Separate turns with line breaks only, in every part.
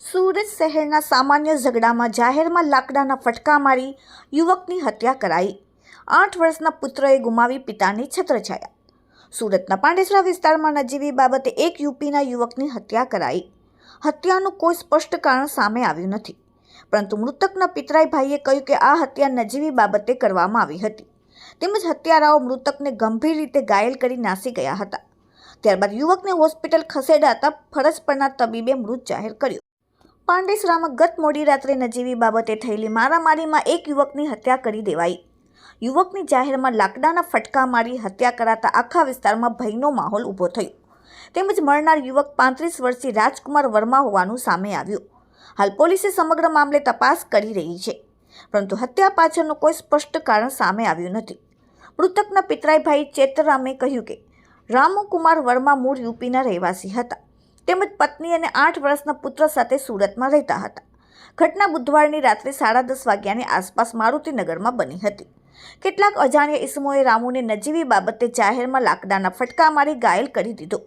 સુરત શહેરના સામાન્ય ઝઘડામાં જાહેરમાં લાકડાના ફટકા મારી યુવકની હત્યા કરાઈ. આઠ વર્ષના પુત્રએ ગુમાવી પિતાની છત્રછાયા. સુરતના પાંડેસરા વિસ્તારમાં નજીવી બાબતે એક યુપીના યુવકની હત્યા કરાઈ. હત્યાનું કોઈ સ્પષ્ટ કારણ સામે આવ્યું નથી. પરંતુ મૃતકના પિતરાઈ ભાઈએ કહ્યું કે આ હત્યા નજીવી બાબતે કરવામાં આવી હતી. તેમજ હત્યારાઓ મૃતકને ગંભીર રીતે ઘાયલ કરી નાસી ગયા હતા. ત્યારબાદ યુવકને હોસ્પિટલ ખસેડાતા ફરજ પરના તબીબે મૃત જાહેર કર્યો. પાંડેસરામાં ગત મોડી રાત્રે નજીવી બાબતે થયેલી મારામારીમાં એક યુવકની હત્યા કરી દેવાઈ. યુવકની જાહેરમાં લાકડાના ફટકા મારી હત્યા કરાતા આખા વિસ્તારમાં ભયનો માહોલ ઊભો થયો. તેમજ મરનાર યુવક પાંત્રીસ વર્ષથી રાજકુમાર વર્મા હોવાનું સામે આવ્યું. હાલ પોલીસે સમગ્ર મામલે તપાસ કરી રહી છે. પરંતુ હત્યા પાછળનું કોઈ સ્પષ્ટ કારણ સામે આવ્યું નથી. મૃતકના પિતરાઈભાઈ ચેતરામે કહ્યું કે, રામુકુમાર વર્મા મૂળ યુપીના રહેવાસી હતા. તેમજ પત્ની અને આઠ વર્ષના પુત્ર સાથે સુરતમાં રહેતા હતા. ઘટના બુધવારની રાત્રે સાડા દસ વાગ્યાની આસપાસ મારુતિનગરમાં બની હતી. કેટલાક અજાણ્યા ઇસમોએ રામુને નજીવી બાબતે જાહેરમાં લાકડાના ફટકા મારી ઘાયલ કરી દીધો.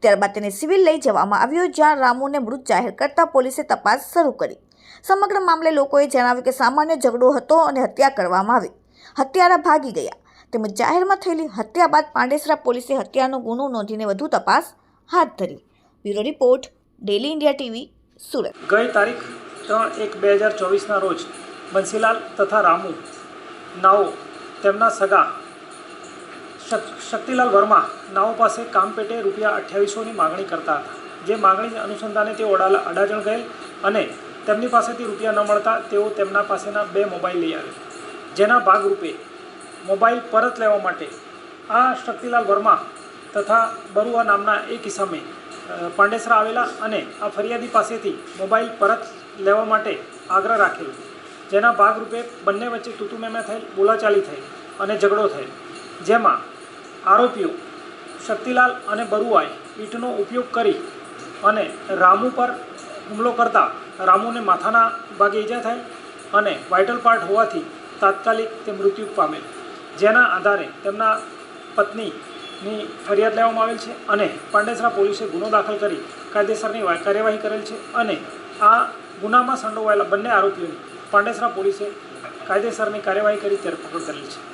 ત્યારબાદ તેને સિવિલ લઈ જવામાં આવ્યો, જ્યાં રામુને મૃત જાહેર કરતા પોલીસે તપાસ શરૂ કરી. સમગ્ર મામલે લોકોએ જણાવ્યું કે સામાન્ય ઝઘડો હતો અને હત્યા કરવામાં આવી. હત્યારા ભાગી ગયા. તેમજ જાહેરમાં થયેલી હત્યા બાદ પાંડેસરા પોલીસે હત્યાનો ગુનો નોંધીને વધુ તપાસ હાથ ધરી. Bureau report, daily India TV, Surat.
ગઈ તારીખ ત્રણ એક બે હજાર ચોવીસના રોજ બંસીલાલ તથા રામુ, નાઓ, તેમના સગા શક- શક્તિલાલ વર્મા નાઓ પાસે કામ પેટે રૂપિયા અઠ્યાવીસોની માગણી કરતા હતા. જે માગણી અનુસંધાને તેઓ અડાજણ ગયેલ અને તેમની પાસેથી રૂપિયા ન મળતા તેઓ તેમના પાસેના બે મોબાઈલ લઈ આવ્યા. જેના ભાગરૂપે મોબાઈલ પરત લેવા માટે આ શક્તિલાલ વર્મા તથા બરુઆ નામના એક ઇસમે પાંડેસરા આવેલા અને આ ફરિયાદી પાસેથી મોબાઈલ પરત લેવા માટે આગ્રહ રાખેલ. જેના ભાગરૂપે બંને વચ્ચે તૂતુમેમે થઈ બોલાચાલી થઈ અને ઝઘડો થયેલ. જેમાં આરોપીઓ શક્તિલાલ અને બરુઆએ ઈંટનો ઉપયોગ કરી અને રામુ પર હુમલો કરતા રામુને માથાના ભાગે ઈજા થઈ અને વાઇટલ પાર્ટ હોવાથી તાત્કાલિક તે મૃત્યુ પામેલ. જેના આધારે તેમના પત્નીની ફરિયાદ લેવામાં આવેલ છે અને પાંડેસરા પોલીસે ગુનો દાખલ કરી કાયદેસરની કાર્યવાહી કરેલ છે અને આ ગુનામાં સંડોવાયેલા બંને આરોપીઓની પાંડેસરા પોલીસે કાયદેસરની કાર્યવાહી કરી ત્યારે પકડ કરેલ છે.